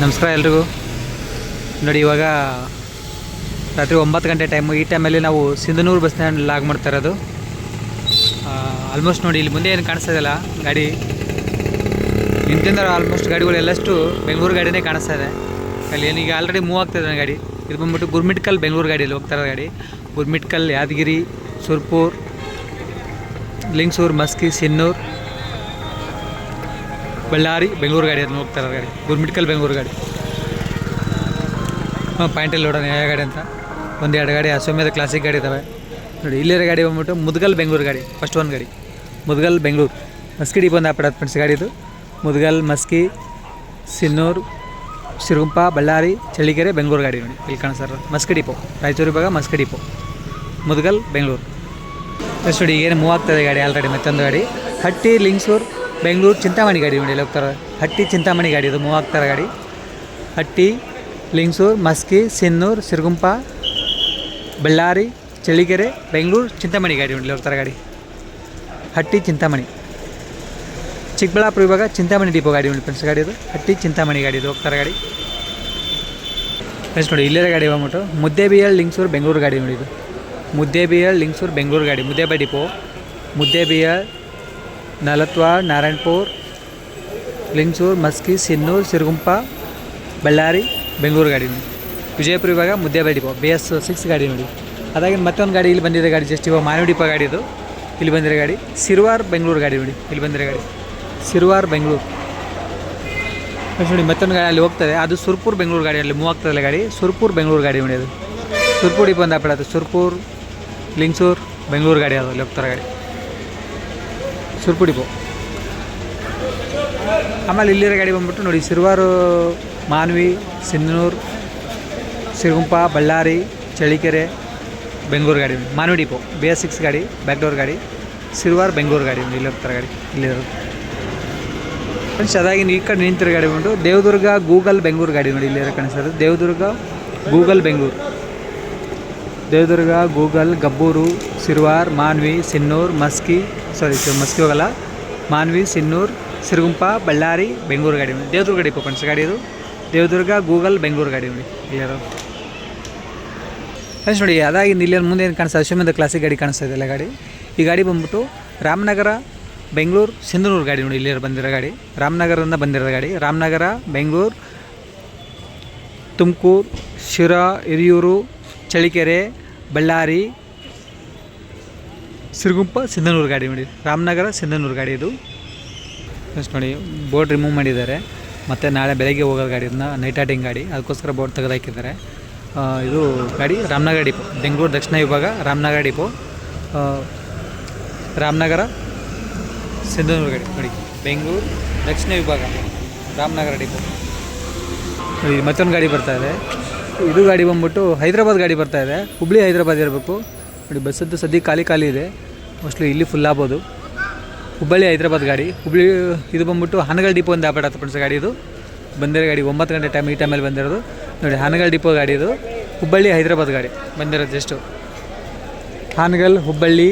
ನಮಸ್ಕಾರ ಎಲ್ರಿಗೂ. ನೋಡಿ, ಇವಾಗ ರಾತ್ರಿ ಒಂಬತ್ತು ಗಂಟೆ ಟೈಮು ಈ ಟೈಮಲ್ಲಿ ನಾವು ಸಿಂಧನೂರು ಬಸ್ ಸ್ಟ್ಯಾಂಡ್ ಲಾಗ್ ಮಾಡ್ತಾ ಇರೋದು. ಆಲ್ಮೋಸ್ಟ್ ನೋಡಿ, ಇಲ್ಲಿ ಮುಂದೆ ಏನು ಕಾಣಿಸ್ತಾ ಇದೆಯಲ್ಲ, ಗಾಡಿ. ನಿಂತಿಂದ ಆಲ್ಮೋಸ್ಟ್ ಗಾಡಿಗಳು ಎಲ್ಲಷ್ಟು ಬೆಂಗಳೂರು ಗಾಡಿನೇ ಕಾಣಿಸ್ತಾ ಇದೆ. ಅಲ್ಲಿ ಏನೀಗ ಆಲ್ರೆಡಿ ಮೂವ್ ಆಗ್ತಾ ಇದೆ ಗಾಡಿ. ಇದು ಬಂದ್ಬಿಟ್ಟು ಗುರ್ಮಿಟ್ಕಲ್ ಬೆಂಗಳೂರು ಗಾಡಿಯಲ್ಲಿ ಹೋಗ್ತಾ ಇರೋ ಗಾಡಿ. ಗುರ್ಮಿಟ್ಕಲ್ ಯಾದಗಿರಿ, ಸುರ್ಪುರ್, ಲಿಂಗ್ಸೂರು, ಮಸ್ಕಿ, ಸಿನ್ನೂರು. ಬಳ್ಳಾರಿ, ಬೆಂಗಳೂರು ಗಾಡಿ ಅದನ್ನು ಹೋಗ್ತಾರೆ ಗಾಡಿ. ಗುರ್ಮಿಟ್ಕಲ್ ಬೆಂಗಳೂರು ಗಾಡಿ. ಹಾಂ ಪಾಯಿಂಟಲ್ಲಿ ನೋಡೋಣ ಯಾವ ಗಾಡಿ ಅಂತ. ಒಂದು ಎರಡು ಗಾಡಿ ಅಸೋಮ್ಯದ ಕ್ಲಾಸಿಕ್ ಗಾಡಿ ಇದ್ದಾವೆ ನೋಡಿ, ಇಲ್ಲಿರೋ ಗಾಡಿ ಬಂದ್ಬಿಟ್ಟು ಮುದ್ಗಲ್ ಬೆಂಗಳೂರು ಗಾಡಿ ಫಸ್ಟ್ ಒಂದು ಗಾಡಿ. ಮುದ್ಗಲ್ ಬೆಂಗಳೂರು. ಮಸ್ಕಿ ಡಿಪೋ ಒಂದು ಆಪಡೋದು ಫ್ರೆಂಡ್ಸ್ ಗಾಡಿದು. ಮುದ್ಗಲ್, ಮಸ್ಕಿ, ಸಿನ್ನೂರು ಸಿರುಗುಂಪ ಬಳ್ಳಾರಿ, ಚಳ್ಳಿಕೆರೆ, ಬೆಂಗಳೂರು ಗಾಡಿ ನೋಡಿ, ಇಲ್ಲಿ ಸರ್ ಮಸ್ಕಿ ಡಿಪೋ, ರಾಯಚೂರು ಭಾಗ ಮಸ್ಕಿ ಡಿಪೋ. ಮುದ್ಗಲ್, ಬೆಂಗಳೂರು. ಫಸ್ಟ್ ನೋಡಿ, ಏನು ಮೂವ್ ಆಗ್ತದೆ ಗಾಡಿ ಆಲ್ರೆಡಿ ಮತ್ತೊಂದು ಗಾಡಿ. ಹಟ್ಟಿ, ಲಿಂಗ್ಸೂರು ಬೆಂಗಳೂರು ಚಿಂತಾಮಣಿ ಗಾಡಿ ನೋಡಿ ಹೋಗ್ತಾರೆ? ಹಟ್ಟಿ ಚಿಂತಾಮಣಿ ಗಾಡಿ ಇದು ಮೂವ್ ಆಗ್ತಾರೆ ಗಾಡಿ. ಹಟ್ಟಿ, ಲಿಂಗ್ಸೂರು, ಮಸ್ಕಿ, ಸಿನ್ನೂರು, ಸಿರುಗುಂಪ, ಬಳ್ಳಾರಿ ಚಳಿಗೆರೆ ಬೆಂಗಳೂರು, ಚಿಂತಾಮಣಿ ಗಾಡಿ ನೋಡಿ ಇಲ್ಲಿ ಹೋಗ್ತಾರೆ ಗಾಡಿ. ಹಟ್ಟಿ ಚಿಂತಾಮಣಿ. ಚಿಕ್ಕಬಳ್ಳಾಪುರ ಇವಾಗ ಚಿಂತಾಮಣಿ ಡಿಪೋ ಗಾಡಿ ನೋಡಿ ಫ್ರೆಂಡ್ಸ್ ಗಾಡಿ ಇದು. ಹಟ್ಟಿ ಚಿಂತಾಮಣಿ ಗಾಡಿ ಇದು, ಹೋಗ್ತಾರೆ ಗಾಡಿ. ಫ್ರೆಂಡ್ಸ್ ನೋಡಿ ಇಲ್ಲೇ ಗಾಡಿ ಬಂದ್ಬಿಟ್ಟು ಮುದ್ದೇಬಿಯಲ್, ಲಿಂಗ್ಸೂರು, ಬೆಂಗಳೂರು ಗಾಡಿ ನೋಡಿ ಇದು. ಮುದ್ದೇಬಿಯಲ್, ಲಿಂಗ್ಸೂರು, ಬೆಂಗಳೂರು ಗಾಡಿ, ಮುದ್ದೇಬೈ ಡಿಪೋ. ಮುದ್ದೇಬಿಯಲ್ ನಲತ್ವಾಡ್ ನಾರಾಯಣಪುರ್, ಲಿಂಗ್ಸೂರು, ಮಸ್ಕಿ, ಸಿನ್ನೂರು, ಸಿರುಗುಂಪ, ಬಳ್ಳಾರಿ, ಬೆಂಗಳೂರು ಗಾಡಿ ನೋಡಿ. ವಿಜಯಪುರ ಇವಾಗ Muddebihal depot B S six ಗಾಡಿ ನೋಡಿ. ಅದಾಗಿ ಮತ್ತೊಂದು ಗಾಡಿ ಇಲ್ಲಿ ಬಂದಿದೆ ಗಾಡಿ ಜಸ್ಟ್ ಇವಾಗ ಮಾನವ ಡಿಪೋ ಗಾಡಿ ಇದು. ಇಲ್ಲಿ ಬಂದಿರೋ ಗಾಡಿ, ಸಿರುವಾರ್, ಬೆಂಗಳೂರು ಗಾಡಿ ನೋಡಿ. ಇಲ್ಲಿ ಬಂದಿರೋ ಗಾಡಿ. ಸಿರುವಾರ್, ಬೆಂಗಳೂರು. ನೋಡಿ, ಮತ್ತೊಂದು ಗಾಡಿ ಅಲ್ಲಿ ಹೋಗ್ತದೆ. ಅದು ಸುರ್ಪುರ್, ಬೆಂಗಳೂರು ಗಾಡಿ ಅಲ್ಲಿ ಮೂವ್ ಆಗ್ತದಲ್ಲ ಗಾಡಿ. ಸುರ್ಪುರ್, ಬೆಂಗಳೂರು ಗಾಡಿ ನೋಡಿ ಅದು. ಸುರ್ಪುರ್ ಡಿಪೋ ಅಂತ ಅದು ಸುರ್ಪುರ್, ಲಿಂಗ್ಸೂರ್, ಬೆಂಗಳೂರು ಗಾಡಿ ಅದು ಅಲ್ಲಿ ಹೋಗ್ತಾರೆ ಗಾಡಿ. ಸುರ್ಪುರ್ ಡಿಪೋ ಆಮೇಲೆ ಇಲ್ಲಿರೋ ಗಾಡಿ ಬಂದ್ಬಿಟ್ಟು ನೋಡಿ, ಸಿರುವಾರು, ಮಾನ್ವಿ, ಸಿನ್ನೂರು, ಸಿರುಗುಂಪ, ಬಳ್ಳಾರಿ ಚಳಿಕೆರೆ ಬೆಂಗಳೂರು ಗಾಡಿ Manvi depot B S six ಗಾಡಿ ಬ್ಯಾಕ್ ಡೋರ್ ಗಾಡಿ, ಸಿರುವಾರು, ಬೆಂಗಳೂರು ಗಾಡಿ ಇಲ್ಲಿರ್ತಾರೆ ಗಾಡಿ, ಇಲ್ಲಿರೋದು. ಫ್ರೆಂಡ್ಸ್ ಅದಾಗಿ ಈ ಕಡೆ ನಿಂತಿರೋ ಗಾಡಿ ಬಂದು ದೇವದುರ್ಗ, ಗೂಗಲ್, ಬೆಂಗಳೂರು ಗಾಡಿ ನೋಡಿ ಇಲ್ಲಿರೋ ಕಾಣಿಸೋದು ದೇವದುರ್ಗ, ಗೂಗಲ್, ಬೆಂಗಳೂರು. ದೇವದುರ್ಗ, ಗೂಗಲ್, ಗಬ್ಬೂರು, ಸಿರುವಾರ್, ಮಾನ್ವಿ, ಸಿನ್ನೂರು, ಮಸ್ಕಿ ಸಾರಿ ಮಸ್ಕಿ ಹೋಗಲ್ಲ. ಮಾನ್ವಿ, ಸಿನ್ನೂರು, ಸಿರುಗುಂಪ, ಬಳ್ಳಾರಿ, ಬೆಂಗಳೂರು ಗಾಡಿ ನೋಡಿ ದೇವದುರ್ಗ ಡಿಪೋ ಫ್ರೆಂಡ್ಸ್ ಗಾಡಿ ಇದು. ದೇವದುರ್ಗ, ಗೂಗಲ್, ಬೆಂಗಳೂರು ಗಾಡಿ ನೋಡಿ ಇಲ್ಲಿರೋ ಫ್ರೆಂಡ್ಸ್ ನೋಡಿ, ಅದಾಗಿ ಇಲ್ಲಿ ಮುಂದೆ ಏನು ಕಾಣಿಸ್ತಾ ಅಶ್ವಮೇಧ ಕ್ಲಾಸಿಕ್ ಗಾಡಿ ಕಾಣಿಸ್ತಾ ಇದೆಲ್ಲ ಗಾಡಿ. ಈ ಗಾಡಿ ಬಂದ್ಬಿಟ್ಟು ರಾಮನಗರ, ಬೆಂಗಳೂರು, ಸಿಂಧನೂರು ಗಾಡಿ ನೋಡಿ ಇಲ್ಲಿರೋ ಬಂದಿರೋ ಗಾಡಿ. ರಾಮನಗರದಿಂದ ಬಂದಿರೋ ಗಾಡಿ. ರಾಮನಗರ, ಬೆಂಗಳೂರು, ತುಮಕೂರು, ಶಿರಾ, ಹಿರಿಯೂರು ಚಳಿಕೆರೆ ಬಳ್ಳಾರಿ ಸಿರುಗುಂಪ, ಸಿಂಧನೂರು ಗಾಡಿ ನೋಡಿ. ರಾಮನಗರ, ಸಿಂಧನೂರು ಗಾಡಿ ಇದು. ಫಸ್ಟ್ ನೋಡಿ ಬೋರ್ಡ್ ರಿಮೂವ್ ಮಾಡಿದ್ದಾರೆ. ಮತ್ತು ನಾಳೆ ಬೆಳಗ್ಗೆ ಹೋಗೋ ಇದನ್ನ ನೈಟ್ ಆಟಿಂಗ್ ಗಾಡಿ. ಅದಕ್ಕೋಸ್ಕರ ಬೋರ್ಡ್ ತೆಗೆದಾಕಿದ್ದಾರೆ. ಇದು ಗಾಡಿ ರಾಮನಗರ ಡಿಪೋ ಬೆಂಗಳೂರು ದಕ್ಷಿಣ ವಿಭಾಗ ರಾಮನಗರ ಡಿಪೋ ರಾಮನಗರ, ಸಿಂಧನೂರು ಗಾಡಿ ನೋಡಿ. ಬೆಂಗಳೂರು ದಕ್ಷಿಣ ವಿಭಾಗ ರಾಮನಗರ ಡಿಪೋ ಮತ್ತೊಂದು ಗಾಡಿ ಬರ್ತಾ ಇದೆ. ಇದು ಗಾಡಿ ಬಂದ್ಬಿಟ್ಟು ಹೈದ್ರಾಬಾದ್ ಗಾಡಿ ಬರ್ತಾ ಇದೆ. ಹುಬ್ಳಿ ಹೈದ್ರಾಬಾದ್ ಇರಬೇಕು. ನೋಡಿ, ಬಸ್ಸದ್ದು ಸದ್ಯ ಖಾಲಿ ಖಾಲಿ ಇದೆ. ಮೋಸ್ಟ್ಲಿ ಇಲ್ಲಿ ಫುಲ್ ಆಗ್ಬೋದು. ಹುಬ್ಬಳ್ಳಿ ಹೈದ್ರಾಬಾದ್ ಗಾಡಿ. ಹುಬ್ಬಳ್ಳಿ, ಇದು ಬಂದ್ಬಿಟ್ಟು ಹನಗಲ್ ಡಿಪೋ ಒಂದು ಫ್ರೆಂಡ್ಸ್ ಗಾಡಿ ಇದು. ಬಂದಿರೋ ಗಾಡಿ ಒಂಬತ್ತು ಗಂಟೆ ಟೈಮ್ ಈ ಟೈಮಲ್ಲಿ ಬಂದಿರೋದು. ನೋಡಿ, ಹನಗಲ್ ಡಿಪೋ ಗಾಡಿ ಇದು. ಹುಬ್ಬಳ್ಳಿ ಹೈದ್ರಾಬಾದ್ ಗಾಡಿ. ಬಂದಿರೋದು ಜಸ್ಟು ಹಾನಗಲ್, ಹುಬ್ಬಳ್ಳಿ,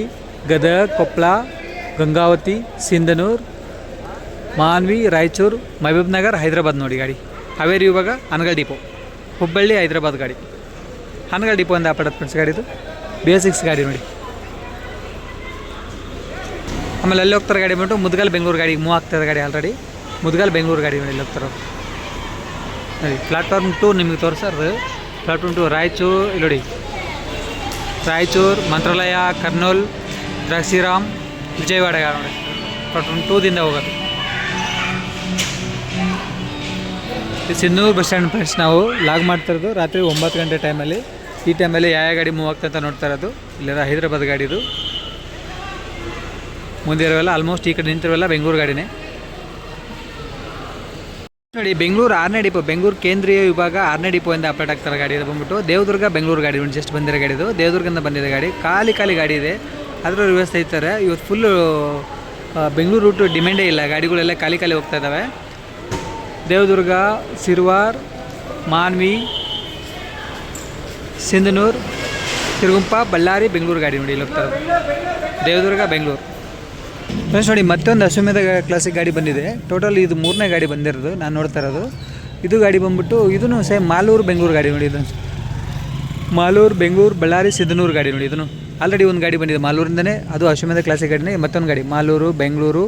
ಗದಗ ಕೊಪ್ಪಳ ಗಂಗಾವತಿ, ಸಿಂಧನೂರು, ಮಾನ್ವಿ, ರಾಯಚೂರು, ಮಹಬೂಬ್ ನಗರ್, ಹೈದ್ರಾಬಾದ್ ನೋಡಿ ಗಾಡಿ. ಹಾವೇರಿ ಇವಾಗ ಹನಗಲ್ ಡಿಪೋ. ಹುಬ್ಬಳ್ಳಿ ಹೈದ್ರಾಬಾದ್ ಗಾಡಿ. ಹನಗಲ್ ಡಿಪೋ ಒಂದು ಆಪಡತ್ತೆ ಫ್ರೆಂಡ್ಸ್ ಗಾಡಿ ಇದು ಬಿ ಸಿಕ್ಸ್ ಗಾಡಿ ನೋಡಿ. ಆಮೇಲೆ ಅಲ್ಲಿ ಹೋಗ್ತಾರೆ ಗಾಡಿ ಬಂದು ಮುದ್ಗಲ್ ಬೆಂಗಳೂರು ಗಾಡಿ ಮೂವ್ ಆಗ್ತದೆ ಗಾಡಿ ಆಲ್ರೆಡಿ ಮುದ್ಗಲ್ ಬೆಂಗಳೂರು ಗಾಡಿ ನೋಡಿ ಇಲ್ಲಿ ಹೋಗ್ತಾರೆ. ನೋಡಿ ಪ್ಲಾಟ್ಫಾರ್ಮ್ ಟು ನಿಮಗೆ ತೋರಿಸೋದು. ಪ್ಲಾಟ್ಫಾರ್ಮ್ ಟು ರಾಯಚೂರು, ಇಲ್ಲಿ ನೋಡಿ. ರಾಯಚೂರು, ಮಂತ್ರಾಲಯ, ಕರ್ನೂಲ್ ದ್ರಾಕ್ಷಿರಾಮ್ ವಿಜಯವಾಡ ನೋಡಿ. ಪ್ಲಾಟ್ಫಾರ್ಮ್ ಟೂದಿಂದ ಹೋಗೋದು. ಸಿನ್ನೂರು ಬಸ್ ಸ್ಟ್ಯಾಂಡ್ ಫ್ರೆಂಡ್ಸ್ ನಾವು ಲಾಗ್ ಮಾಡ್ತಿರೋದು ರಾತ್ರಿ ಒಂಬತ್ತು ಗಂಟೆ ಟೈಮಲ್ಲಿ ಈ ಟೈಮಲ್ಲಿ ಯಾವ ಗಾಡಿ ಮೂವ್ ಆಗ್ತಾ ಅಂತ ನೋಡ್ತಾ ಇರೋದು. ಹೈದರಾಬಾದ್ ಹೈದ್ರಾಬಾದ್ ಗಾಡಿದು ಮುಂದೆ ಇರೋವೆಲ್ಲ ಆಲ್ಮೋಸ್ಟ್ ಈ ಕಡೆ ನಿಂತಿರೋವೆಲ್ಲ ಬೆಂಗಳೂರು ಗಾಡಿನೇ. ನೋಡಿ, ಬೆಂಗಳೂರು ಆರನೇ ಡಿಪೋ, ಬೆಂಗಳೂರು ಕೇಂದ್ರೀಯ ವಿಭಾಗ ಆರನೇ ಇಂದ ಅಪ್ಡೇಟ್ ಆಗ್ತಾರೆ ಗಾಡಿ ಇದು ಬಂದ್ಬಿಟ್ಟು ದೇವದುರ್ಗ ಬೆಂಗಳೂರು ಗಾಡಿ ಒಂದು ಜಸ್ಟ್ ಬಂದಿರೋ ಗಾಡಿ ಇದು. ದೇವದುರ್ಗದಿಂದ ಬಂದಿದೆ ಗಾಡಿ. ಖಾಲಿ ಖಾಲಿ ಗಾಡಿ ಇದೆ. ಅದರ ವ್ಯವಸ್ಥೆ ಇರ್ತಾರೆ. ಇವತ್ತು ಫುಲ್ಲು ಬೆಂಗಳೂರು ರೂಟು ಡಿಮ್ಯಾಂಡೇ ಇಲ್ಲ. ಗಾಡಿಗಳೆಲ್ಲ ಖಾಲಿ ಖಾಲಿ ಹೋಗ್ತಾ ಇದ್ದಾವೆ ದೇವದುರ್ಗ, ಸಿರ್ವಾರ್, ಮಾನ್ವಿ ಸಿಂಧನೂರು, ತಿರುಗುಂಪ, ಬಳ್ಳಾರಿ, ಬೆಂಗಳೂರು ಗಾಡಿ ನೋಡಿ ಇಲ್ಲಿ ಹೋಗ್ತಾರೆ ದೇವದುರ್ಗ, ಬೆಂಗಳೂರು. ಫ್ರೆಂಡ್ಸ್ ನೋಡಿ ಮತ್ತೊಂದು ಅಶ್ವಮೇಧ ಕ್ಲಾಸಿಕ್ ಗಾಡಿ ಬಂದಿದೆ. ಟೋಟಲ್ ಇದು ಮೂರನೇ ಗಾಡಿ ಬಂದಿರೋದು. ನಾನು ನೋಡ್ತಾ ಇರೋದು. ಇದು ಗಾಡಿ ಬಂದ್ಬಿಟ್ಟು ಇದೂ ಸೇಮ್ ಮಾಲೂರು, ಬೆಂಗಳೂರು ಗಾಡಿ ನೋಡಿ ಇದನ್ನು ಮಾಲೂರು, ಬೆಂಗಳೂರು, ಬಳ್ಳಾರಿ ಸಿದ್ದನೂರು ಗಾಡಿ ನೋಡಿ ಇದನ್ನು. ಆಲ್ರೆಡಿ ಒಂದು ಗಾಡಿ ಬಂದಿದೆ ಮಾಲೂರಿಂದನೇ. ಅದು ಅಶ್ವಮೇಧ ಕ್ಲಾಸಿಕ್ ಗಾಡಿನೇ. ಮತ್ತೊಂದು ಗಾಡಿ, ಮಾಲೂರು, ಬೆಂಗಳೂರು,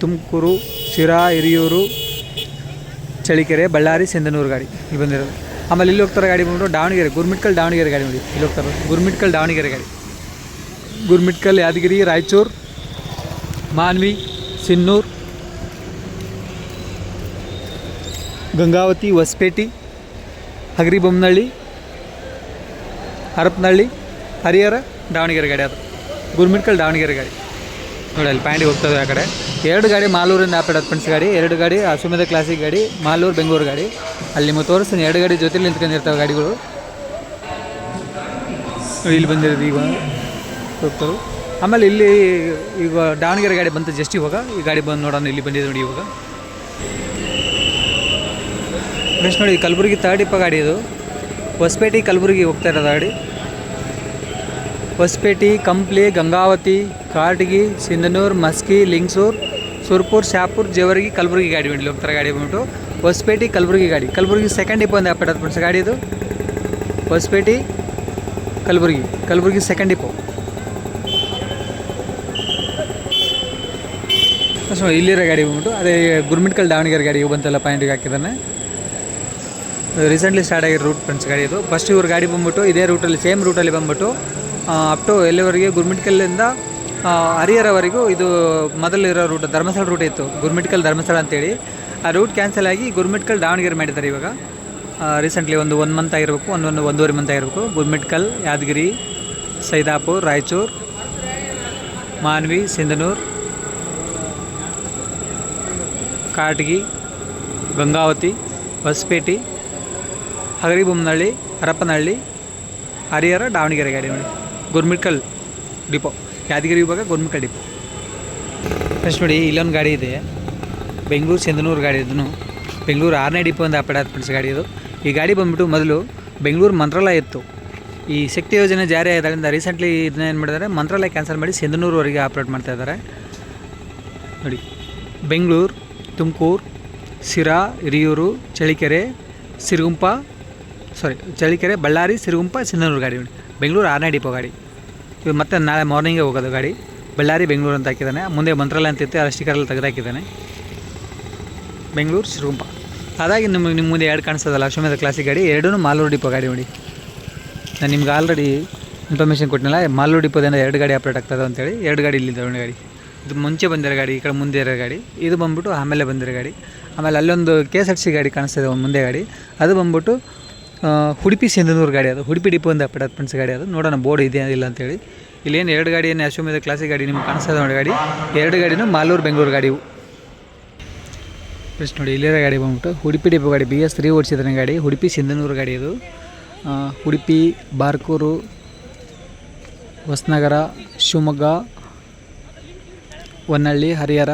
ತುಮಕೂರು, ಶಿರಾ, ಹಿರಿಯೂರು, ಚಳಿಕೆರೆ, ಬಳ್ಳಾರಿ, ಸಿಂಧನೂರು ಗಾಡಿ ಇಲ್ಲಿ ಬಂದಿರೋದು. ಆಮೇಲೆ ಇಲ್ಲಿ ಹೋಗ್ತಾರೆ ಗಾಡಿ ಬಂದ್ಬಿಟ್ಟು ದಾವಣಗೆರೆ, ಗುರ್ಮಿಟ್ಕಲ್ ದಾವಣಗೆರೆ ಗಾಡಿ ನೋಡಿ. ಇಲ್ಲಿ ಹೋಗ್ತಾರೆ. ಗುರ್ಮಿಟ್ಕಲ್ ದಾವಣಗೆರೆ ಗಾಡಿ. ಗುರ್ಮಿಟ್ಕಲ್ ಯಾದಗಿರಿ, ರಾಯಚೂರು, ಮಾನ್ವಿ, ಸಿನ್ನೂರು, ಗಂಗಾವತಿ, ಹೊಸಪೇಟೆ, ಹಗರಿಬೊಮ್ಮನಹಳ್ಳಿ, ಹರಪನಹಳ್ಳಿ, ಹರಿಹರ, ದಾವಣಗೆರೆ ಗಾಡಿ ಅದು. ಗುರ್ಮಿಟ್ಕಲ್ ದಾವಣಗೆರೆ ಗಾಡಿ. ನೋಡಿ, ಅಲ್ಲಿ ಪ್ಯಾಂಡಿಗೆ ಹೋಗ್ತದೆ ಆ ಕಡೆ. ಎರಡು ಗಾಡಿ ಮಾಲೂರಿಂದ ಆಪೇಟ್ ಫ್ರೆಂಡ್ಸ್ ಗಾಡಿ, ಎರಡು ಗಾಡಿ ಅಶ್ವಮೇಧ ಕ್ಲಾಸಿಕ್ ಗಾಡಿ, ಮಾಲೂರು ಬೆಂಗಳೂರು ಗಾಡಿ. ಅಲ್ಲಿ ನಿಮಗೆ ತೋರಿಸ್ತೀನಿ, ಎರಡು ಗಾಡಿ ಜೊತೆಲಿ ನಿಂತ್ಕೊಂಡಿರ್ತಾವೆ ಗಾಡಿಗಳು. ಇಲ್ಲಿ ಬಂದಿರೋದು ಈಗ ಹೋಗ್ತಾರೆ ಆಮೇಲೆ ಇಲ್ಲಿ ಈಗ ದಾವಣಗೆರೆ ಗಾಡಿ ಬಂತು ಜಸ್ಟ್ ಇವಾಗ. ಈ ಗಾಡಿ ಬಂದು ನೋಡೋಣ, ಇಲ್ಲಿ ಬಂದಿದೆ ನೋಡಿ ಇವಾಗ. ಫ್ರೆಂಡ್ಸ್ ನೋಡಿ, ಕಲಬುರಗಿ ಇಪ್ಪ ಗಾಡಿ ಇದು. ಹೊಸಪೇಟೆ, ಕಲಬುರಗಿ ಹೋಗ್ತಾ ಇರೋದು ಗಾಡಿ. ಹೊಸಪೇಟೆ, ಕಂಪ್ಲಿ, ಗಂಗಾವತಿ ಕಾಟಗಿ ಸಿಂಧನೂರು, ಮಸ್ಕಿ, ಲಿಂಗ್ಸೂರು. ಸುರ್ಪುರ್, ಶಾಪುರ್, ಜೇವರ್ಗಿ, ಕಲಬುರಗಿ ಗಾಡಿ ಬಂಡಿ ಹೋಗ್ತಾರೆ ಗಾಡಿ ಬಂದ್ಬಿಟ್ಟು ಹೊಸಪೇಟೆ, ಕಲಬುರ್ಗಿ ಗಾಡಿ. ಕಲಬುರಗಿ ಸೆಕೆಂಡ್ ಡಿಪೋ ಒಂದು ಅಪ್ಪೇಟ್ ಫ್ರೆಂಡ್ಸ್ ಗಾಡಿ ಇದು? Hosapete, Kalaburagi. Kalaburagi second depot so, ಇಲ್ಲಿರೋ ಗಾಡಿ ಬಂದ್ಬಿಟ್ಟು, ಅದೇ ಗುರ್ಮಿಟ್ಕಲ್, ದಾವಣಗೆರೆ ಗಾಡಿ ಬಂತಲ್ಲ ಪಾಯಿಂಟಿಗೆ ಹಾಕಿದ್ದಾನೆ ರೀಸೆಂಟ್ಲಿ ಸ್ಟಾರ್ಟ್ ಆಗಿರೋ ರೂಟ್ ಫ್ರೆಂಡ್ಸ್ ಗಾಡಿ ಇದು. ಫಸ್ಟ್ ಇವ್ರ ಗಾಡಿ ಬಂದ್ಬಿಟ್ಟು, ಇದೇ ರೂಟಲ್ಲಿ ಸೇಮ್ ರೂಟಲ್ಲಿ ಬಂದ್ಬಿಟ್ಟು ಅಪ್ ಟು ಎಲ್ಲಿವರೆಗೆ ಗುರ್ಮಿಟ್ಕಲ್ಲಿಂದ ಹರಿಹರವರೆಗೂ ಇದು ಮೊದಲಿರೋ ರೂಟ್ ಧರ್ಮಸ್ಥಳ ರೂಟ್ ಇತ್ತು. ಗುರ್ಮಿಟ್ಕಲ್ ಧರ್ಮಸ್ಥಳ ಅಂತೇಳಿ. ಆ ರೂಟ್ ಕ್ಯಾನ್ಸಲ್ ಆಗಿ ಗುರ್ಮಿಟ್ಕಲ್ ದಾವಣಗೆರೆ ಮಾಡಿದ್ದಾರೆ ಇವಾಗ. ರೀಸೆಂಟ್ಲಿ ಒಂದು ಒನ್ ಮಂತ್ ಆಗಿರಬೇಕು, ಒಂದು ಒಂದು ಒಂದೂವರೆ ಮಂತ್ ಆಗಿರಬೇಕು. ಗುರ್ಮಿಟ್ಕಲ್, ಯಾದಗಿರಿ, ಸೈದಾಪುರ್, ರಾಯಚೂರು, ಮಾನ್ವಿ, ಸಿಂಧನೂರು, ಕಾಟಗಿ, ಗಂಗಾವತಿ, ಹೊಸಪೇಟೆ, ಹಗರಿಬೊಮ್ಮನಹಳ್ಳಿ, ಹರಪನಹಳ್ಳಿ, ಹರಿಹರ, ದಾವಣಗೆರೆ ಗಾಡಿ ಗುರ್ಮಿಟ್ಕಲ್ ಡಿಪೋ ಯಾದಗಿರಿ ಇವಾಗ ಗುರ್ಮಿಟ್ಕಲ್ ಡಿಪೋ ನೆಕ್ಸ್ಟ್ ನೋಡಿ, ಇಲ್ಲೊಂದು ಗಾಡಿ ಇದೆ. ಬೆಂಗಳೂರು ಚಂದನೂರು ಗಾಡಿ ಇದನ್ನು ಬೆಂಗಳೂರು ಆರನೇ ಡಿಪೋ ಒಂದು ಆಪಡಾದ ಫ್ರೆಂಡ್ಸ್ ಗಾಡಿ ಇದು. ಈ ಗಾಡಿ ಬಂದ್ಬಿಟ್ಟು ಮೊದಲು ಬೆಂಗಳೂರು ಮಂತ್ರಾಲಯ ಇತ್ತು. ಈ ಶಕ್ತಿ ಯೋಜನೆ ಜಾರಿ ಆದಾಗಿಂದ ರೀಸೆಂಟ್ಲಿ ಇದನ್ನ ಏನು ಮಾಡಿದ್ದಾರೆ ಮಂತ್ರಾಲಯ ಕ್ಯಾನ್ಸಲ್ ಮಾಡಿ ಸಿಂಧನೂರುವರೆಗೆ ಆಪ್ರೇಟ್ ಮಾಡ್ತಾ ಇದ್ದಾರೆ ನೋಡಿ, ಬೆಂಗಳೂರು, ತುಮಕೂರು ಸಿರಾ ಹಿರಿಯೂರು, ಚಳಿಕೆರೆ, ಸಿರುಗುಂಪ ಸಾರಿ ಚಳಿಕೆರೆ, ಬಳ್ಳಾರಿ, ಸಿರುಗುಂಪ ಸಿಂಧನೂರು ಗಾಡಿ ನೋಡಿ. ಬೆಂಗಳೂರು ಆರನೇ ಡಿಪೋ ಗಾಡಿ. ಇವು ಮತ್ತೆ ನಾಳೆ ಮಾರ್ನಿಂಗೇ ಹೋಗೋದು ಗಾಡಿ. ಬಳ್ಳಾರಿ, ಬೆಂಗಳೂರು ಅಂತ ಹಾಕಿದ್ದಾನೆ. ಮುಂದೆ ಮಂತ್ರಾಲಯ ಅಂತ ಇತ್ತು ಆ ಸ್ಟಿಕರಲ್ಲಿ ತೆಗೆದಾಕಿದ್ದಾನೆ ಬೆಂಗಳೂರು ಸಿರುಗುಂಪ ಅದಾಗಿ ನಿಮಗೆ ನಿಮ್ಮ ಮುಂದೆ ಎರಡು ಕಾಣಿಸೋದಲ್ಲ ಅಶ್ವಮೇಧ ಕ್ಲಾಸಿಕ್ ಗಾಡಿ ಎರಡೂ ಮಾಲೂರು ಡಿಪೋ ಗಾಡಿ ನೋಡಿ. ನಾನು ನಿಮ್ಗೆ ಆಲ್ರೆಡಿ ಇನ್ಫಾರ್ಮೇಷನ್ ಕೊಟ್ಟಿನಲ್ಲ, ಮಾಲೂರು ಡಿಪೋದಿಂದ ಎರಡು ಗಾಡಿ ಆಪ್ರೇಟ್ ಆಗ್ತದೆ ಅಂತೇಳಿ, ಎರಡು ಗಾಡಿ ಇಲ್ಲಿದೆ ಒಂದು ಗಾಡಿ. ಇದು ಮುಂಚೆ ಬಂದಿರೋ ಗಾಡಿ, ಈ ಕಡೆ ಮುಂದೆ ಇರೋ ಗಾಡಿ. ಇದು ಬಂದ್ಬಿಟ್ಟು ಆಮೇಲೆ ಬಂದಿರೋ ಗಾಡಿ. ಆಮೇಲೆ ಅಲ್ಲೊಂದು ಕೆ ಎಸ್ ಆರ್ ಸಿ ಗಾಡಿ ಕಾಣಿಸ್ತಿದೆ ಒಂದು ಮುಂದೆ ಗಾಡಿ. ಅದು ಬಂದ್ಬಿಟ್ಟು ಉಡುಪಿ ಸಿಂಧನೂರು ಗಾಡಿ ಅದು. ಉಡುಪಿ ಡಿಪೋ ಒಂದು ಅಪ್ಡೇಟ್ ಫ್ರೆಂಡ್ಸ್ ಗಾಡಿ ಅದು. ನೋಡೋಣ, ಬೋರ್ಡ್ ಇದೆ ಇಲ್ಲ ಅಂತೇಳಿ. ಇಲ್ಲೇನು ಎರಡು ಗಾಡಿ, ಏನು ಅಶ್ವಮೇಧ ಕ್ಲಾಸಿಕ್ ಗಾಡಿ ನಿಮ್ಗೆ ಕಾಣಿಸ್ತದೆ ನೋಡಿ ಗಾಡಿ. ಎರಡು ಗಾಡಿನೂ ಮಾಲೂರು ಬೆಂಗಳೂರು ಗಾಡಿ ಇವು. ಫ್ರೆಂಡ್ಸ್ ನೋಡಿ, ಇಲ್ಲಿರೋ ಗಾಡಿ ಬಂದ್ಬಿಟ್ಟು ಉಡುಪಿ ಡಿಪೋ ಗಾಡಿ ಬಿ ಎಸ್ ತ್ರೀ ಓಡಿಸಿದ್ರೆ ಗಾಡಿ. ಉಡುಪಿ ಸಿಂಧನೂರು ಗಾಡಿ ಇದು. ಉಡುಪಿ ಬಾರ್ಕೂರು ಹೊಸನಗರ, ಶಿವಮೊಗ್ಗ, ಹೊನ್ನಳ್ಳಿ, ಹರಿಹರ,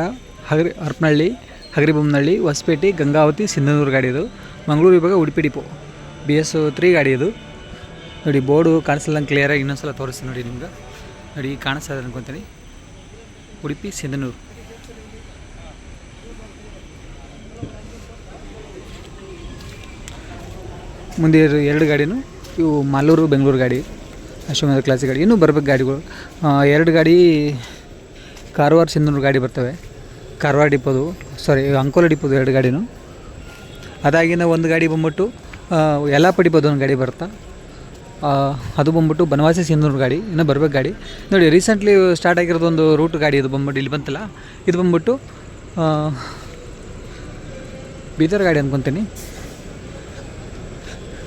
ಹಗರಿ ಹರಪನಹಳ್ಳಿ ಹಗರಿಬೊಮ್ಮನಹಳ್ಳಿ, ಹೊಸಪೇಟೆ, ಗಂಗಾವತಿ ಸಿಂಧನೂರು ಗಾಡಿ ಇದು. ಮಂಗಳೂರು ವಿಭಾಗ Udupi depot B S three ಗಾಡಿ ಇದು. ನೋಡಿ, ಬೋರ್ಡು ಕಾಣಿಸಲ್ಲ ಕ್ಲಿಯರಾಗಿ ಇನ್ನೊಂದ್ಸಲ ತೋರಿಸ್ತೀನಿ ನೋಡಿ ನಿಮ್ಗೆ. ನೋಡಿ ಈಗ ಕಾಣಿಸ್ತಾ ಇದೆ ಅನ್ಕೊತೀನಿ. ಉಡುಪಿ, ಸಿಂಧನೂರು. ಮುಂದೆ ಎರಡು ಗಾಡಿನೂ, ಇವು ಮಾಲೂರು ಬೆಂಗಳೂರು ಗಾಡಿ, ಅಶ್ವಮೇಧ ಕ್ಲಾಸಿಕ್ ಗಾಡಿ. ಇನ್ನೂ ಬರ್ಬೇಕು ಗಾಡಿಗಳು. ಎರಡು ಗಾಡಿ ಕಾರವಾರ, ಸಿಂಧನೂರು ಗಾಡಿ ಬರ್ತವೆ. ಕಾರವಾರ ಡಿಪೋದು ಸಾರಿ ಅಂಕೋಲ ಡಿಪೋದು ಎರಡು ಗಾಡಿನೂ. ಅದಾಗಿನ ಒಂದು ಗಾಡಿ ಬಂದ್ಬಿಟ್ಟು ಆ, ಪಡಿಬೋದು ಒಂದು ಗಾಡಿ ಬರುತ್ತಾ? ಅದು ಬಂದ್ಬಿಟ್ಟು ಬನವಾಸಿ ಸಿಂಧೂರು ಗಾಡಿ ಇನ್ನೂ ಬರ್ಬೇಕು ಗಾಡಿ. ನೋಡಿ ರೀಸೆಂಟ್ಲಿ ಸ್ಟಾರ್ಟ್ ಆಗಿರೋದು ಒಂದು ರೂಟ್ ಗಾಡಿ ಇದು ಬಂದ್ಬಿಟ್ಟು ಇಲ್ಲಿ ಬಂತಲ್ಲ? ಇದು ಬಂದ್ಬಿಟ್ಟು ಬೀದರ್ ಗಾಡಿ ಅಂದ್ಕೊತೀನಿ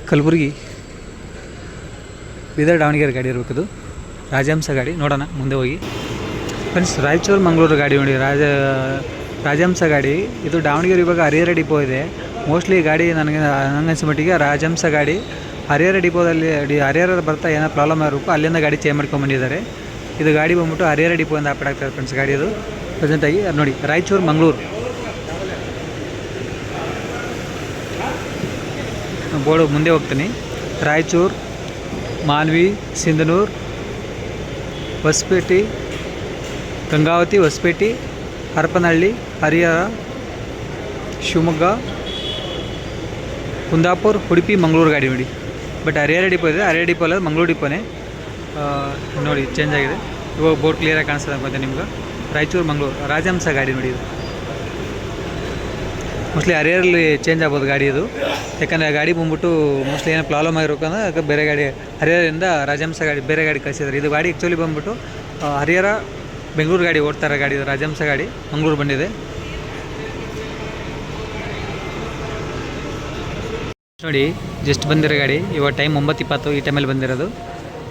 ಕಲಬುರ್ಗಿ ಬೀದರ್ ದಾವಣಗೆರೆ ಗಾಡಿ ಇರಬೇಕು ಇದು ರಾಜಹಂಸ ಗಾಡಿ ನೋಡೋಣ ಮುಂದೆ ಹೋಗಿ. ಫ್ರೆಂಡ್ಸ್ ರಾಯಚೂರು ಮಂಗಳೂರು ಗಾಡಿ ನೋಡಿ ರಾಜ ರಾಜಹಂಸ ಗಾಡಿ. ಇದು ದಾವಣಗೆರೆ ಇವಾಗ ಹರಿಹರ ಡಿಪೋ ಇದೆ. ಮೋಸ್ಟ್ಲಿ ಗಾಡಿ ನನಗೆ ನನಗೆ ಅನ್ಸೋ ಮಟ್ಟಿಗೆ ರಾಜಹಂಸ ಗಾಡಿ. ಹರಿಹರ ಡಿಪೋದಲ್ಲಿ ಡಿ ಹರಿಹರ ಬರ್ತಾ ಏನೋ ಪ್ರಾಬ್ಲಮ್ ಆಗಿರಬೇಕು ಅಲ್ಲಿಂದ ಗಾಡಿ ಚೇಂಜ್ ಮಾಡ್ಕೊಂಡು ಬಂದಿದ್ದಾರೆ. ಇದು ಗಾಡಿ ಬಂದ್ಬಿಟ್ಟು ಹರಿಹರ ಡಿಪೋಯಿಂದ ಅಪ್ಡೇಟ್ ಆಗ್ತಾರೆ ಫ್ರೆಂಡ್ಸ್ ಗಾಡಿ ಅದು ಪ್ರೆಸೆಂಟಾಗಿ ನೋಡಿ, ರಾಯಚೂರು, ಮಂಗಳೂರು. ಬೋರ್ಡು ಮುಂದೆ ಹೋಗ್ತೀನಿ. ರಾಯಚೂರು ಮಾನ್ವಿ ಸಿಂಧನೂರು, ಹೊಸಪೇಟೆ, ಗಂಗಾವತಿ, ಹೊಸಪೇಟೆ, ಹರಪನಹಳ್ಳಿ, ಹರಿಹರ, ಶಿವಮೊಗ್ಗ. ಕುಂದಾಪುರ್, ಉಡುಪಿ, ಮಂಗಳೂರು ಗಾಡಿ ನೋಡಿ. ಬಟ್ ಹರಿಹರ ಡಿಪೋ ಇದೆ. ಹರಿಹರ ಡಿಪೋ ಅಲ್ಲ, ಮಂಗಳೂರು ಡಿಪೋನೇ ನೋಡಿ ಚೇಂಜ್ ಆಗಿದೆ. ಇವಾಗ ಬೋರ್ಡ್ ಕ್ಲಿಯರಾಗಿ ಕಾಣಿಸ್ತದೆ ಮತ್ತೆ ನಿಮ್ಗೆ. ರಾಯಚೂರು, ಮಂಗಳೂರು, ರಾಜಹಂಸ ಗಾಡಿ ನೋಡಿ ಇದು. ಮೋಸ್ಟ್ಲಿ ಹರಿಹರಲ್ಲಿ ಚೇಂಜ್ ಆಗ್ಬೋದು ಗಾಡಿ ಇದು. ಯಾಕಂದರೆ ಗಾಡಿ ಬಂದ್ಬಿಟ್ಟು ಮೋಸ್ಟ್ಲಿ ಏನೋ ಪ್ರಾಬ್ಲಮ್ ಆಗಿರೋಕಂದ್ರೆ ಅದಕ್ಕೆ ಬೇರೆ ಗಾಡಿ ಹರಿಹರದಿಂದ ರಾಜಹಂಸ ಗಾಡಿ, ಬೇರೆ ಗಾಡಿ ಕಳಿಸಿದ್ದಾರೆ ಇದು ಗಾಡಿ ಆ್ಯಕ್ಚುಲಿ ಬಂದ್ಬಿಟ್ಟು ಹರಿಹರ, ಬೆಂಗಳೂರು ಗಾಡಿ ಓಡ್ತಾರೆ ಗಾಡಿ ಇದು, ರಾಜಹಂಸ ಗಾಡಿ, ಮಂಗಳೂರು ಬಂದಿದೆ. ನೋಡಿ ಜಸ್ಟ್ ಬಂದಿರೋ ಗಾಡಿ. ಇವಾಗ ಟೈಮ್ ಒಂಬತ್ತು ಇಪ್ಪತ್ತು, ಈ ಟೈಮಲ್ಲಿ ಬಂದಿರೋದು.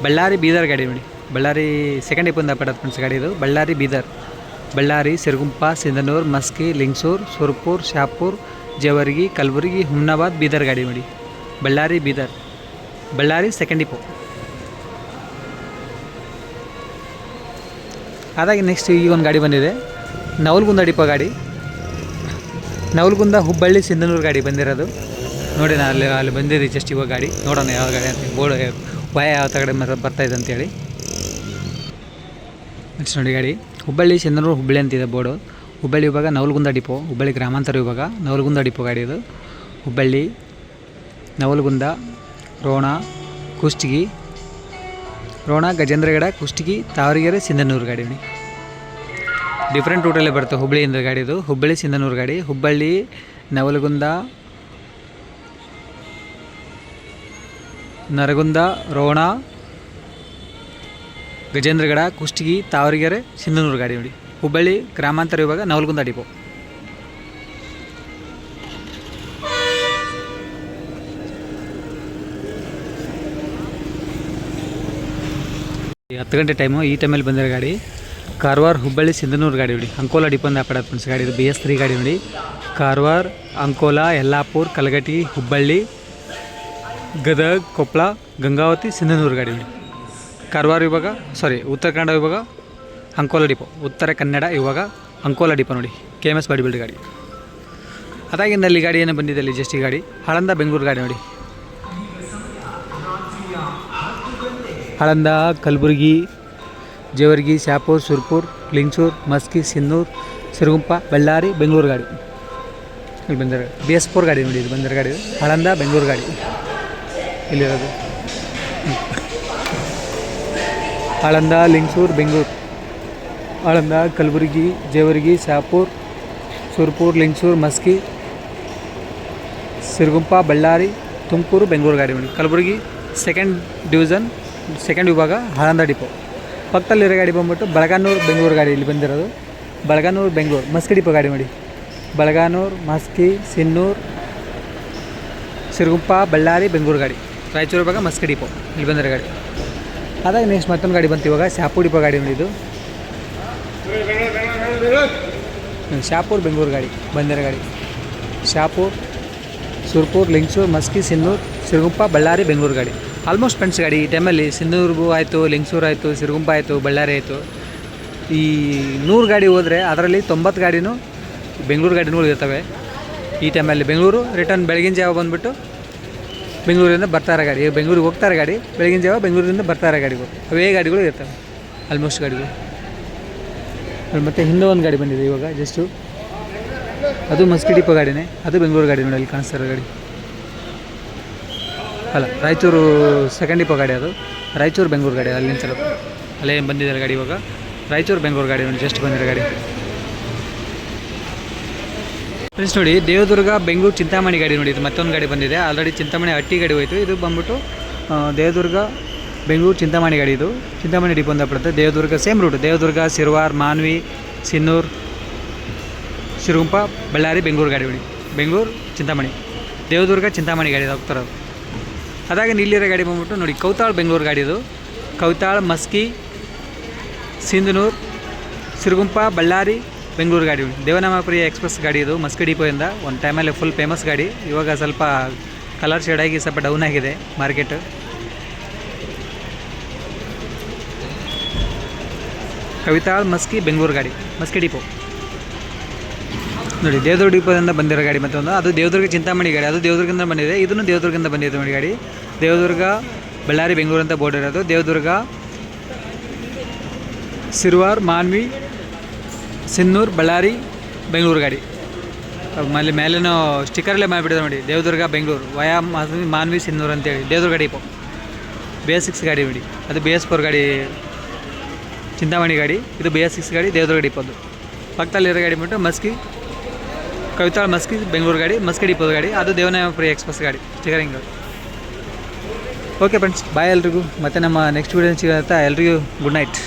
ಬಳ್ಳಾರಿ ಬೀದರ್ ಗಾಡಿ ನೋಡಿ. ಬಳ್ಳಾರಿ ಸೆಕೆಂಡ್ ಇಪ್ಪಂದ ಪಡೋದು ಫ್ರೆಂಡ್ಸ್ ಗಾಡಿ ಇದು. ಬಳ್ಳಾರಿ ಬೀದರ್. ಬಳ್ಳಾರಿ, ಸಿರುಗುಂಪ, ಸಿಂಧನೂರು, ಮಸ್ಕಿ, ಲಿಂಗ್ಸೂರು, ಸುರ್ಪುರ್, ಶಾಪುರ್, ಜೇವರ್ಗಿ, ಕಲಬುರ್ಗಿ, ಹುಮ್ನಾಬಾದ್ ಬೀದರ್ ಗಾಡಿ ನೋಡಿ. ಬಳ್ಳಾರಿ ಬೀದರ್. ಬಳ್ಳಾರಿ ಸೆಕೆಂಡ್ ಇಪ್ಪು ಅದಾಗಿ ನೆಕ್ಸ್ಟ್ ಈಗ ಒಂದು ಗಾಡಿ ಬಂದಿದೆ. ನವಲ್ಗುಂದ ಡಿಪೋ ಗಾಡಿ. ನವಲ್ಗುಂದ ಹುಬ್ಬಳ್ಳಿ, ಸಿಂಧನೂರು ಗಾಡಿ ಬಂದಿರೋದು. ನೋಡಿ ನಾನು ಅಲ್ಲಿ ಅಲ್ಲಿ ಬಂದಿದೆ ಜಸ್ಟ್ ಇವಾಗ ಗಾಡಿ. ನೋಡೋಣ ಯಾವ ಗಾಡಿ ಅಂತ ಬೋರ್ಡ್ ವಯ ಯಾವ ತಗಡೆ ಬರ್ತಾ ಇದೆ ಅಂತೇಳಿ ನೆಕ್ಸ್ಟ್ ನೋಡಿ ಗಾಡಿ. ಹುಬ್ಬಳ್ಳಿ ಸಿಂಧನೂರು ಹುಬ್ಬಳ್ಳಿ ಅಂತಿದೆ ಬೋರ್ಡು. ಹುಬ್ಬಳ್ಳಿ ವಿಭಾಗ, ನವಲಗುಂದ ಡಿಪೋ. ಹುಬ್ಬಳ್ಳಿ ಗ್ರಾಮಾಂತರ ವಿಭಾಗ, ನವಲಗುಂದ ಡಿಪೋ ಗಾಡಿ ಇದು. ಹುಬ್ಬಳ್ಳಿ, ನವಲಗುಂದ, ರೋಣ, ಕುಷ್ಟಗಿ, ರೋಣ, ಗಜೇಂದ್ರಗಡ, ಕುಷ್ಟಗಿ ತಾವರಿಗೆರೆ ಸಿಂಧನೂರು ಗಾಡಿ ಡಿಫ್ರೆಂಟ್ ರೂಟಲ್ಲೇ ಬರುತ್ತೆ ಹುಬ್ಬಳ್ಳಿಯಿಂದ ಗಾಡಿ ಇದು. ಹುಬ್ಬಳ್ಳಿ, ಸಿಂಧನೂರು ಗಾಡಿ. ಹುಬ್ಬಳ್ಳಿ, ನವಲಗುಂದ ನರಗುಂದ, ರೋಣ, ಗಜೇಂದ್ರಗಡ, ಕುಷ್ಟಗಿ, ತಾವರಿಗೆರೆ, ಸಿಂಧನೂರು ಗಾಡಿ ನೋಡಿ. ಹುಬ್ಬಳ್ಳಿ ಗ್ರಾಮಾಂತರ ವಿಭಾಗ ನವಲಗುಂದ ಡಿಪೋ. ಹತ್ತು ಗಂಟೆ ಟೈಮು, ಈ ಟೈಮಲ್ಲಿ ಬಂದಿರೋ ಗಾಡಿ, ಕಾರವಾರ, ಹುಬ್ಬಳ್ಳಿ, ಸಿಂಧನೂರು ಗಾಡಿ ನೋಡಿ. ಅಂಕೋಲಾ ಡಿಪೋಂದ ಪಡ ಫ್ರೆಂಡ್ಸ್ ಗಾಡಿ ಇದು ಬಿ ಎಸ್ ತ್ರೀ ಗಾಡಿ ನೋಡಿ. ಕಾರವಾರ, ಅಂಕೋಲಾ, ಯಲ್ಲಾಪುರ್, ಕಲಗಟಿ, ಹುಬ್ಬಳ್ಳಿ ಗದಗ್ ಕೊಪ್ಪಳ ಗಂಗಾವತಿ, ಸಿಂಧನೂರು ಗಾಡಿ ಕಾರವಾರ ವಿಭಾಗ ಸಾರಿ ಉತ್ತರ ಕನ್ನಡ ವಿಭಾಗ, ಅಂಕೋಲ ಡಿಪೋ. ಉತ್ತರ ಕನ್ನಡ ಇವಾಗ ಅಂಕೋಲ ಡಿಪೋ ನೋಡಿ. K M S body build ಗಾಡಿ. ಅದಾಗಿಂದ ಅಲ್ಲಿ ಗಾಡಿ ಏನು ಬಂದಿದೆ ಅಲ್ಲಿ ಜಸ್ಟಿ ಗಾಡಿ. ಹಳಂದ ಬೆಂಗಳೂರು ಗಾಡಿ ನೋಡಿ. ಹಳಂದ, ಕಲಬುರಗಿ, ಜೇವರ್ಗಿ ಶಾಪೂರ್ ಸುರ್ಪೂರ್ ಲಿಂಗ್ಸೂರ್ ಮಸ್ಕಿ, ಸಿನ್ನೂರು, ಸಿರುಗುಂಪ, ಬಳ್ಳಾರಿ, ಬೆಂಗಳೂರು ಗಾಡಿ. ಇಲ್ಲಿ ಬಂದಿರೋ ಬಿ ಎಸ್ ಫೋರ್ ಗಾಡಿ ನೋಡಿ, ಇದು ಬಂದಿರೋ ಗಾಡಿ. ಹಳಂದ, ಬೆಂಗಳೂರು ಗಾಡಿ. ಇಲ್ಲಿರೋದು. ಆಳಂದ, ಲಿಂಗ್ಸೂರು, ಬೆಂಗಳೂರು. ಆಳಂದ, ಕಲಬುರಗಿ, ಜೇವರ್ಗಿ, ಶಾಪುರ್, ಸುರ್ಪುರ್, ಲಿಂಗ್ಸೂರು, ಮಸ್ಕಿ, ಸಿರುಗುಂಪ, ಬಳ್ಳಾರಿ, ತುಮಕೂರು, ಬೆಂಗಳೂರು ಗಾಡಿ ಕಲಬುರಗಿ ಸೆಕೆಂಡ್ ಡಿವಿಷನ್ ಸೆಕೆಂಡ್ ವಿಭಾಗ, ಆಳಂದ ಡಿಪೋ ಪಕ್ಕದಲ್ಲಿರೋ ಗಾಡಿ ಬಂದ್ಬಿಟ್ಟು ಬಳಗಾನೂರು, ಬೆಂಗಳೂರು ಗಾಡಿ ಇಲ್ಲಿ ಬಂದಿರೋದು. ಬಳಗಾನೂರು, ಬೆಂಗಳೂರು, ಮಸ್ಕಿ ಡಿಪೋ ಗಾಡಿ ಮಾಡಿ ಬಳಗಾನೂರು, ಮಸ್ಕಿ, ಸಿನ್ನೂರು, ಸಿರುಗುಂಪ, ಬಳ್ಳಾರಿ, ಬೆಂಗಳೂರು ಗಾಡಿ. ರಾಯಚೂರು ಭಾಗ ಮಸ್ಕಿ ಡಿಪೋ. ಇಲ್ಲಿ ಬಂದಿರೋ ಗಾಡಿ. ಅದಾಗ ನೆಕ್ಸ್ಟ್ ಮತ್ತೊಂದು ಗಾಡಿ ಬಂತು ಇವಾಗ ಶಾಪೂರ್ ಡಿಪೋ ಗಾಡಿ ಬಂದಿದ್ದು ಶಾಪೂರ್ ಬೆಂಗಳೂರು ಗಾಡಿ, ಬಂದಿರೋ ಗಾಡಿ. ಶಾಪೂರ್, ಸುರ್ಪುರ್, ಲಿಂಗ್ಸೂರು, ಮಸ್ಕಿ, ಸಿನ್ನೂರು ಸಿರುಗುಂಪ ಬಳ್ಳಾರಿ, ಬೆಂಗಳೂರು ಗಾಡಿ. ಆಲ್ಮೋಸ್ಟ್ ಫ್ರೆಂಡ್ಸ್ ಗಾಡಿ, ಈ ಟೈಮಲ್ಲಿ ಸಿನ್ನೂರ್ಗೂ ಆಯಿತು, ಲಿಂಗ್ಸೂರು ಆಯಿತು, ಸಿರುಗುಂಪ ಆಯಿತು, ಬಳ್ಳಾರಿ ಆಯಿತು. ಈ ನೂರು ಗಾಡಿ ಹೋದರೆ ಅದರಲ್ಲಿ ತೊಂಬತ್ತು ಗಾಡಿನೂ ಬೆಂಗಳೂರು ಗಾಡಿನೂ ಇರ್ತವೆ. ಈ ಟೈಮಲ್ಲಿ ಬೆಂಗಳೂರು ರಿಟರ್ನ್ ಬೆಳಗಿನ ಜಾವ ಬಂದುಬಿಟ್ಟು ಬೆಂಗಳೂರಿಂದ ಬರ್ತಾರೆ ಗಾಡಿ. ಬೆಂಗಳೂರಿಗೆ ಹೋಗ್ತಾರೆ ಗಾಡಿ, ಬೆಳಗಿನ ಜಾವ ಬೆಂಗಳೂರಿಂದ ಬರ್ತಾರೆ ಗಾಡಿಗಳು. ಅವೇ ಗಾಡಿಗಳು ಇರ್ತವೆ. ಆಲ್ಮೋಸ್ಟ್ ಗಾಡಿಗಳು. ಮತ್ತು ಹಿಂದೆ ಒಂದು ಗಾಡಿ ಬಂದಿದೆ ಇವಾಗ ಜಸ್ಟು ಅದು ಮಸ್ಕಿ ಡಿಪೋ ಗಾಡಿನೇ. ಅದು ಬೆಂಗಳೂರು ಗಾಡಿ ನೋಡಿ, ಅಲ್ಲಿ ಕಾಣಿಸ್ತಾ ಇರೋ ಗಾಡಿ. ಅಲ್ಲ, ರಾಯಚೂರು ಸೆಕೆಂಡ್ ಡಿಪೋ ಗಾಡಿ ಅದು. ರಾಯಚೂರು ಬೆಂಗಳೂರು ಗಾಡಿ ಅಲ್ಲಿ ನಿಂತಿರೋದು ಅಲ್ಲೇ ಬಂದಿದ್ದಾರೆ ಗಾಡಿ ಇವಾಗ. ರಾಯಚೂರು ಬೆಂಗಳೂರು ಗಾಡಿ ನೋಡಿ ಜಸ್ಟ್ ಬಂದಿರೋ ಗಾಡಿ. ಫ್ರೆಂಡ್ಸ್ ನೋಡಿ, ದೇವದುರ್ಗ, ಬೆಂಗಳೂರು, ಚಿಂತಾಮಣಿ ಗಾಡಿ ನೋಡಿ, ಇದು ಮತ್ತೊಂದು ಗಾಡಿ ಬಂದಿದೆ. ಆಲ್ರೆಡಿ ಚಿಂತಾಮಣಿ ಹಟ್ಟಿ ಗಾಡಿ ಹೋಯಿತು. ಇದು ಬಂದ್ಬಿಟ್ಟು ದೇವದುರ್ಗ, ಬೆಂಗಳೂರು, ಚಿಂತಾಮಣಿ ಗಾಡಿ ಇದು. ಚಿಂತಾಮಣಿ ಡಿಪೋ ಅಂತ ಬರುತ್ತೆ. ದೇವದುರ್ಗ ಸೇಮ್ ರೂಟ್ ದೇವದುರ್ಗ ಸಿರ್ವಾರ್ ಮಾನ್ವಿ, ಸಿನ್ನೂರು, ಶಿರುಗುಂಪ, ಬಳ್ಳಾರಿ, ಬೆಂಗಳೂರು ಗಾಡಿ ನೋಡಿ. ಬೆಂಗಳೂರು, ಚಿಂತಾಮಣಿ. ದೇವದುರ್ಗ, ಚಿಂತಾಮಣಿ ಗಾಡಿ ಹೋಗ್ತಾರದು ಅದಾಗ ಇಲ್ಲಿರೋ ಗಾಡಿ ಬಂದ್ಬಿಟ್ಟು ನೋಡಿ, ಕೌತಾಳ್, ಬೆಂಗಳೂರು ಗಾಡಿ ಇದು. ಕೌತಾಳ್, ಮಸ್ಕಿ, ಸಿಂಧನೂರು ಸಿರುಗುಂಪ ಬಳ್ಳಾರಿ ಬೆಂಗಳೂರು ಗಾಡಿ ದೇವನಾಮಪ್ರಿಯ ಎಕ್ಸ್ಪ್ರೆಸ್ ಗಾಡಿ ಇದು, ಮಸ್ಕಿ ಡಿಪೋಯಿಂದ. ಒಂದು ಟೈಮಲ್ಲಿ ಫುಲ್ ಫೇಮಸ್ ಗಾಡಿ. ಇವಾಗ ಸ್ವಲ್ಪ ಕಲರ್ ಶೇಡ್ ಆಗಿ ಸ್ವಲ್ಪ ಡೌನ್ ಆಗಿದೆ ಮಾರ್ಕೆಟ್ ಕವಿತಾಳ್ ಮಸ್ಕಿ ಬೆಂಗಳೂರು ಗಾಡಿ, ಮಸ್ಕಿ ಡಿಪೋ. ನೋಡಿ, ದೇವದುರ್ಗ ಡಿಪೋದಿಂದ ಬಂದಿರೋ ಗಾಡಿ ಮತ್ತೊಂದು ಅದು ದೇವದುರ್ಗ ಚಿಂತಾಮಣಿ ಗಾಡಿ, ಅದು ದೇವದುರ್ಗದಿಂದ ಬಂದಿದೆ. ಇದನ್ನು ದೇವದುರ್ಗದಿಂದ ಬಂದಿದೆ ನೋಡಿ ಗಾಡಿ. ದೇವದುರ್ಗ, ಬಳ್ಳಾರಿ, ಬೆಂಗಳೂರು ಅಂತ ಬೋರ್ಡ್ ಇರೋದು. ದೇವದುರ್ಗ, ಸಿರ್ವಾರ್, ಮಾನ್ವಿ ಸಿನ್ನೂರು ಬಳ್ಳಾರಿ ಬೆಂಗಳೂರು ಗಾಡಿ. ಮೇಲೆ ಮೇಲೇನೋ ಸ್ಟಿಕ್ಕರಲ್ಲೇ ಮಾಡಿಬಿಟ್ಟಿದೆ ನೋಡಿ. ದೇವದುರ್ಗ ಬೆಂಗಳೂರು ವಯಾ ಮಾನ್ವಿ ಸಿನ್ನೂರು ಅಂತೇಳಿ. Devadurga depot B S six ಗಾಡಿ ನೋಡಿ. ಅದು ಬಿ ಎಸ್ ಫೋರ್ ಗಾಡಿ. ಚಿಂತಾಮಣಿ ಗಾಡಿ. ಇದು ಬಿ ಎಸ್ ಸಿಕ್ಸ್ ಗಾಡಿ, ದೇವದುರ್ಗ ಡಿಪೋದು ಪಕ್ಕದಲ್ಲಿರೋ ಗಾಡಿ ಬಿಟ್ಟು ಮಸ್ಕಿ ಕವಿತಾಳ ಮಸ್ಕಿ ಬೆಂಗಳೂರು ಗಾಡಿ ಮಸ್ಕಿ ಡಿಪೋದ ಗಾಡಿ. ಅದು ದೇವನಾಯಪುರಿ ಎಕ್ಸ್ಪ್ರೆಸ್ ಗಾಡಿ. ಸ್ಟಿಕರಿಂಗ್ ಗಾಡಿ. ಓಕೆ ಫ್ರೆಂಡ್ಸ್ ಬಾಯ್ ಎಲ್ರಿಗೂ. ಮತ್ತು ನಮ್ಮ ನೆಕ್ಸ್ಟ್ ವೀಡಿಯೋ ಸಿಗುತ್ತೆ ಎಲ್ರಿಗೂ ಗುಡ್ ನೈಟ್